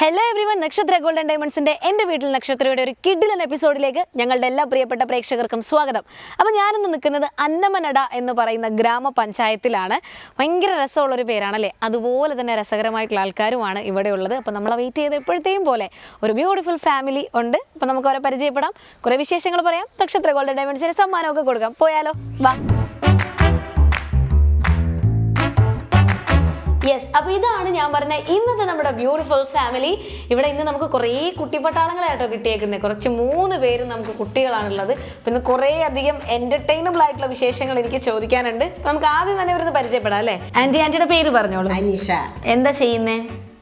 Hello everyone Nakshatra golden ഡയമണ്ട്സിന്റെ എന്റെ വീട്ടിൽ നക്ഷത്രയുടെ ഒരു കിഡിലൻ എപ്പിസോഡിലേക്ക് ഞങ്ങളുടെ എല്ലാ പ്രിയപ്പെട്ട പ്രേക്ഷകർക്കും സ്വാഗതം. അപ്പോൾ ഞാനിന്ന് നിൽക്കുന്നത് അന്നമനട എന്ന് പറയുന്ന ഗ്രാമപഞ്ചായത്തിലാണ്. ഭയങ്കര രസമുള്ളൊരു പേരാണല്ലേ? അതുപോലെ തന്നെ രസകരമായിട്ടുള്ള ആൾക്കാരുമാണ് ഇവിടെ ഉള്ളത്. അപ്പോൾ നമ്മളെ വെയിറ്റ് ചെയ്ത് എപ്പോഴത്തെയും പോലെ ഒരു ബ്യൂട്ടിഫുൾ ഫാമിലി ഉണ്ട്. അപ്പോൾ നമുക്ക് അവരെ പരിചയപ്പെടാം. കുറേ വിശേഷങ്ങൾ പറയാം. നക്ഷത്ര ഗോൾഡൻ ഡയമണ്ട്സിന് സമ്മാനമൊക്കെ കൊടുക്കാം. പോയാലോ? വാ. യെസ് അപ്പൊ ഇതാണ് ഞാൻ പറഞ്ഞ ഇന്നത്തെ നമ്മുടെ ബ്യൂട്ടിഫുൾ ഫാമിലി ഇവിടെ ഇന്ന് നമുക്ക് കുറേ കുട്ടിപ്പട്ടാളങ്ങളായിട്ടോ കിട്ടിയേക്കുന്നത് കുറച്ച് മൂന്ന് പേരും നമുക്ക് കുട്ടികളാണുള്ളത്. പിന്നെ കുറേ അധികം എന്റർടൈനബിൾ ആയിട്ടുള്ള വിശേഷങ്ങൾ എനിക്ക് ചോദിക്കാനുണ്ട്. നമുക്ക് ആദ്യം തന്നെ ഇവരുന്ന് പരിചയപ്പെടാം അല്ലേ? ആന്റി ആന്റിയുടെ പേര് പറഞ്ഞോളൂ. അനീഷ. എന്താ ചെയ്യുന്നേ?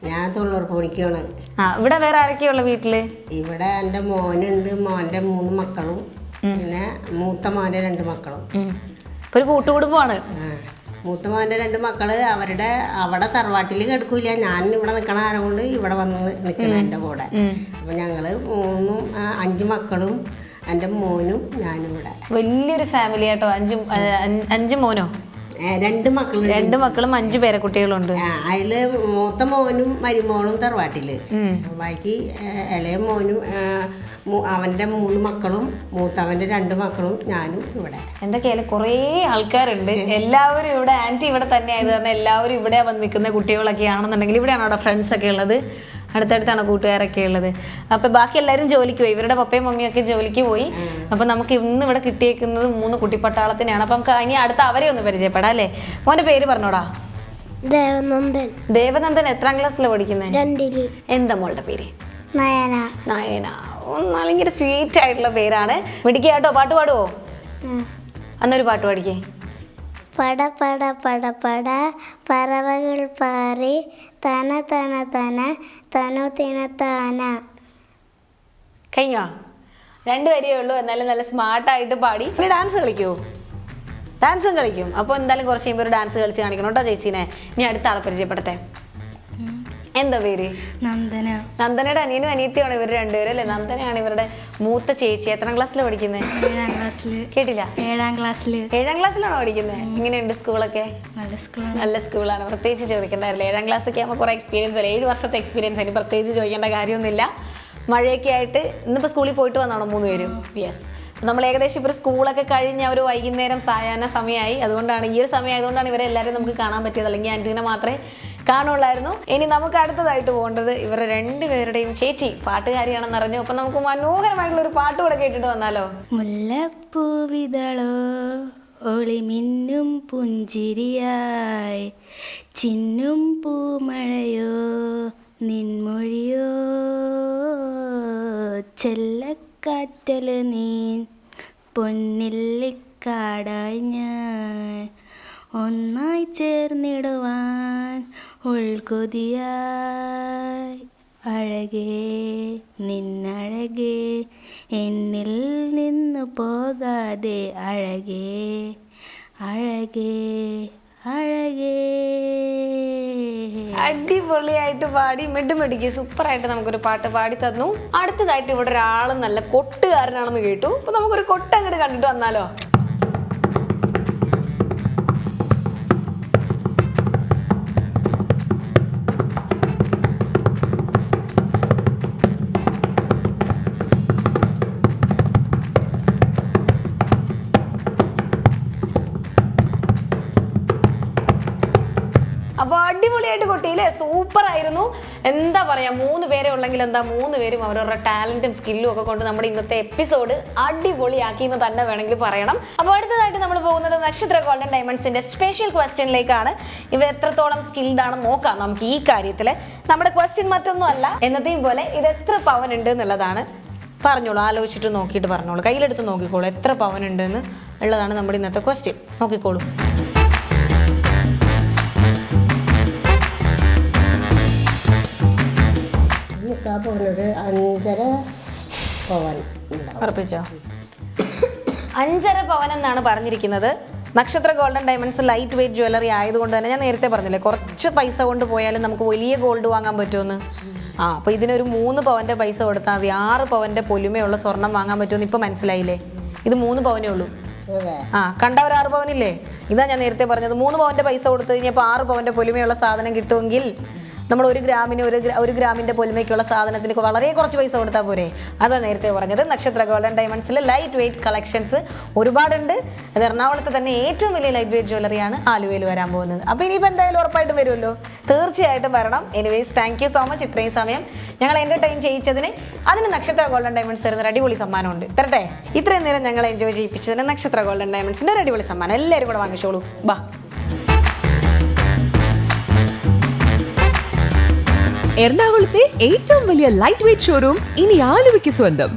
ഞാൻ തൊഴിലുറപ്പ് പഠിക്കുകയാണ് ആ ഇവിടെ വേറെ ആരൊക്കെയുള്ള വീട്ടിൽ? ഇവിടെ എന്റെ മോനുണ്ട് മോന്റെ മൂന്ന് മക്കളും. പിന്നെ മൂത്ത മോന്റെ രണ്ട് മക്കളും. ഒരു കൂട്ടുകുടുംബമാണ്. ആ. മൂത്ത മോന്റെ രണ്ട് മക്കൾ അവരുടെ അവിടെ തറവാട്ടിൽ കിടക്കൂല. ഞാൻ ഇവിടെ നിൽക്കണ ആരം കൊണ്ട് ഇവിടെ വന്ന് നിൽക്കണം എന്റെ കൂടെ. അപ്പം ഞങ്ങൾ മൂന്നും അഞ്ച് മക്കളും എന്റെ മോനും ഞാനും ഇവിടെ. വലിയൊരു ഫാമിലി ആട്ടോ. അഞ്ചും അഞ്ച് മോനോ? രണ്ട് മക്കളുണ്ട്. രണ്ട് മക്കളും അഞ്ച് പേരക്കുട്ടികളുണ്ട് കുട്ടികളുണ്ട്. അതിൽ മൂത്ത മോനും മരുമോളും തറവാട്ടിൽ. ബാക്കി ഇളയ മോനും അവന്റെ മൂന്ന് മക്കളും മൂത്തവന്റെ രണ്ട് മക്കളും ഞാനും ഇവിടെ. എന്തൊക്കെയായാലും കുറേ ആൾക്കാരുണ്ട്. എല്ലാവരും ഇവിടെ ആന്റി ഇവിടെ തന്നെ ആയത് കാരണം എല്ലാവരും ഇവിടെ വന്ന് നിൽക്കുന്ന കുട്ടികളൊക്കെ ആണെന്നുണ്ടെങ്കിൽ ഇവിടെയാണോ അവിടെ ഫ്രണ്ട്സ് ഒക്കെ ഉള്ളത്? അടുത്തടുത്താണ് കൂട്ടുകാരൊക്കെ ഉള്ളത്. അപ്പൊ ബാക്കി എല്ലാരും ജോലിക്ക് പോയി. ഇവരുടെ പപ്പയും മമ്മിയും ഒക്കെ ജോലിക്ക് പോയി. അപ്പൊ നമുക്ക് ഇന്ന് ഇവിടെ കിട്ടിയേക്കുന്നത് മൂന്ന് കുട്ടിപ്പട്ടാളത്തിനാണ് അപ്പൊ നമുക്ക് ഇനി അടുത്ത അവരെ ഒന്ന് പരിചയപ്പെടാം അല്ലേ? മോന്റെ പേര് പറഞ്ഞോടാ. ദേവനന്ദൻ. ദേവനന്ദൻ എത്രാം ക്ലാസ്സിലാണ് പഠിക്കുന്നത് രണ്ടിൽ. എന്താ മോളുടെ പേര്? നയന. നയന. ഭയങ്കര സ്വീറ്റ് ആയിട്ടുള്ള പേരാണ്. മിടിക്കുക കേട്ടോ പാട്ട് പാടുവോ? അന്നൊരു പാട്ട് പാടിക്കേ. പട പട പട പട പറവകൾ പാറി തന തന തന തനു തിന താന. കഴിഞ്ഞോ? രണ്ട് വരിയേ ഉള്ളൂ. എന്നാലും നല്ല സ്മാർട്ടായിട്ട് പാടി. പിന്നെ ഡാൻസ് കളിക്കൂ. ഡാൻസും കളിക്കും. അപ്പോൾ എന്തായാലും കുറച്ച് കഴിയുമ്പോൾ ഒരു ഡാൻസ് കളിച്ച് കാണിക്കണം കേട്ടോ ചേച്ചീനെ. ഇനി അടുത്ത ആളെ പരിചയപ്പെടട്ടെ എന്താ പേര്? നന്ദന. നന്ദനയുടെ അനിയനും അനിയത്തിയാണ് ഇവർ രണ്ടുപേരും അല്ലേ? നന്ദനയാണ് ഇവരുടെ മൂത്ത ചേച്ചി. എത്രാം ക്ലാസ്സിലാണ് പഠിക്കുന്നത് ഏഴാം ക്ലാസ്സിൽ കേട്ടില്ല. ഏഴാം ക്ലാസ്സിൽ ഏഴാം ക്ലാസ്സിലാണോ പഠിക്കുന്നത് എങ്ങനെയുണ്ട് സ്കൂളൊക്കെ? നല്ല സ്കൂളാണ്. നല്ല സ്കൂളാണ്. പ്രത്യേകിച്ച് ചോദിക്കേണ്ടായിരുന്നില്ല? ഏഴാം ക്ലാസ്സൊക്കെ ആകുമ്പോൾ കുറേ എക്സ്പീരിയൻസ് അല്ലേ? ഏഴ് വർഷത്തെ എക്സ്പീരിയൻസ് ഇനി പ്രത്യേകിച്ച് ചോദിക്കേണ്ട കാര്യമൊന്നുമില്ല. മഴയൊക്കെ ആയിട്ട് ഇന്നിപ്പോൾ സ്കൂളിൽ പോയിട്ട് വന്നാണോ മൂന്ന് പേരും? യെസ് നമ്മൾ ഏകദേശം ഇപ്പോൾ സ്കൂളൊക്കെ കഴിഞ്ഞ ഒരു വൈകുന്നേരം സായാഹ്ന സമയമായി. അതുകൊണ്ടാണ് ഈ ഒരു സമയം ആയതുകൊണ്ടാണ് ഇവരെ എല്ലാവരും നമുക്ക് കാണാൻ പറ്റിയത്. അല്ലെങ്കിൽ ആന്റീനെ മാത്രമേ കാണുള്ളായിരുന്നു ഇനി നമുക്ക് അടുത്തതായിട്ട് പോകേണ്ടത് ഇവരുടെ രണ്ടുപേരുടെയും ചേച്ചി പാട്ടുകാരിയാണെന്ന് അറിഞ്ഞു. അപ്പൊ നമുക്ക് മനോഹരമായിട്ടുള്ള ഒരു പാട്ട് കൂടെ കേട്ടിട്ട് വന്നാലോ? മുല്ലപ്പൂവിതളോ ഒളിമിന്നും പുഞ്ചിരിയായി ചിന്നും പൂമഴയോ നിൻമൊഴിയോ ചെല്ലക്കാറ്റൽ നീ പൊന്നില്ലിക്കാടായി ഞാൻ ഒന്നായി ചേർന്നിടുവാൻ ഉൾകൊതിയായി അഴകേ നിന്നഴകേ എന്നിൽ നിന്നു പോകാതെ അഴകേ അഴകേ അഴകേ. അടിപൊളിയായിട്ട് പാടി മിടുമിടിക്ക് സൂപ്പറായിട്ട് നമുക്കൊരു പാട്ട് പാടി തന്നു. അടുത്തതായിട്ട് ഇവിടെ ഒരാൾ നല്ല കൊട്ടുകാരനാണെന്ന് കേട്ടു. അപ്പൊ നമുക്കൊരു കൊട്ടങ്ങട് കണ്ടിട്ട് വന്നാലോ? അടിപൊളിയായിട്ട് കൊട്ടിയില്ലേ? സൂപ്പർ ആയിരുന്നു എന്താ പറയാ മൂന്ന് പേരെ ഉള്ളെങ്കിൽ എന്താ മൂന്ന് പേരും അവരവരുടെ ടാലന്റും സ്കില്ലും ഒക്കെ കൊണ്ട് നമ്മുടെ ഇന്നത്തെ എപ്പിസോഡ് അടിപൊളിയാക്കി എന്ന് തന്നെ വേണമെങ്കിൽ പറയണം. അപ്പോൾ അടുത്തതായിട്ട് നമ്മൾ പോകുന്നത് നക്ഷത്ര ഗോൾഡൻ ഡയമണ്ട്സിന്റെ സ്പെഷ്യൽ ക്വസ്റ്റ്യനിലേക്കാണ് ഇവ എത്രത്തോളം സ്കിൽഡ് ആണെന്ന് നോക്കാം നമുക്ക് ഈ കാര്യത്തിൽ നമ്മുടെ ക്വസ്റ്റ്യൻ മറ്റൊന്നും അല്ല എന്നത്തെയും പോലെ ഇത് എത്ര പവൻ ഉണ്ട് എന്നുള്ളതാണ്. പറഞ്ഞോളൂ ആലോചിച്ചിട്ട് നോക്കിയിട്ട് പറഞ്ഞോളൂ. കയ്യിലെടുത്ത് നോക്കിക്കോളൂ എത്ര പവൻ ഉണ്ട് എന്ന് ഉള്ളതാണ് നമ്മുടെ ഇന്നത്തെ ക്വസ്റ്റ്യൻ നോക്കിക്കോളൂ. പോകുന്നൊരു അഞ്ചര പവൻ ഉറപ്പിച്ചോ? അഞ്ചര പവൻ എന്നാണ് പറഞ്ഞിരിക്കുന്നത്. Nakshatra golden diamonds light weight jewellery ആയതുകൊണ്ട് തന്നെ ഞാൻ നേരത്തെ പറഞ്ഞില്ലേ കുറച്ച് പൈസ കൊണ്ട് പോയാലും നമുക്ക് വലിയ ഗോൾഡ് വാങ്ങാൻ പറ്റുമെന്ന്. ആ അപ്പോൾ ഇതിനൊരു മൂന്ന് പവന്റെ പൈസ കൊടുത്താൽ മതി. ആറ് പവന്റെ പൊലിമയുള്ള സ്വർണം വാങ്ങാൻ പറ്റുമെന്ന് ഇപ്പൊ മനസ്സിലായില്ലേ? ഇത് മൂന്ന് പവനേ ഉള്ളൂ. ആ കണ്ട ഒരു ആറ് പവനില്ലേ? ഇതാ ഞാൻ നേരത്തെ പറഞ്ഞത്. മൂന്ന് പവന്റെ പൈസ കൊടുത്തു കഴിഞ്ഞപ്പോൾ ആറ് പവന്റെ പൊലിമയുള്ള സാധനം കിട്ടുമെങ്കിൽ നമ്മൾ ഒരു ഗ്രാമിന് ഒരു ഒരു ഗ്രാമിന്റെ പൊലിമയ്ക്കുള്ള സാധനത്തിന് വളരെ കുറച്ച് പൈസ കൊടുത്താൽ പോരെ? അതാണ് നേരത്തെ പറഞ്ഞത്. നക്ഷത്ര ഗോൾഡൻ ഡയമണ്ട്സിൽ ലൈറ്റ് വെയിറ്റ് കളക്ഷൻസ് ഒരുപാടുണ്ട്. അത് എറണാകുളത്ത് തന്നെ ഏറ്റവും വലിയ ലൈറ്റ് വെയിറ്റ് ജ്വല്ലറിയാണ് ആലുവയിൽ വരാൻ പോകുന്നത്. അപ്പോൾ ഇനിയിപ്പോൾ എന്തായാലും ഉറപ്പായിട്ടും വരുമല്ലോ? തീർച്ചയായിട്ടും വരണം. Anyways thank you so much ഇത്രയും സമയം ഞങ്ങൾ എന്റർടൈൻ ചെയ്യിച്ചതിന് അതിന് നക്ഷത്ര ഗോൾഡൻ ഡയമണ്ട്സ് തരുന്ന ഒരു അടിപൊളി സമ്മാനമുണ്ട് തരട്ടെ? ഇത്രയും നേരം ഞങ്ങൾ എൻജോയ് ചെയ്യിപ്പിച്ചതിന് നക്ഷത്ര ഗോൾഡൻ ഡയമണ്ട്സിന്റെ ഒരു അടിപൊളി സമ്മാനം. എല്ലാവരും കൂടെ വാങ്ങിച്ചോളൂ. ബാ. എറണാകുളത്തെ ഏറ്റവും വലിയ ലൈറ്റ് വെയിറ്റ് ഷോറൂം ഇനി ആലുവയ്ക്ക് സ്വന്തം.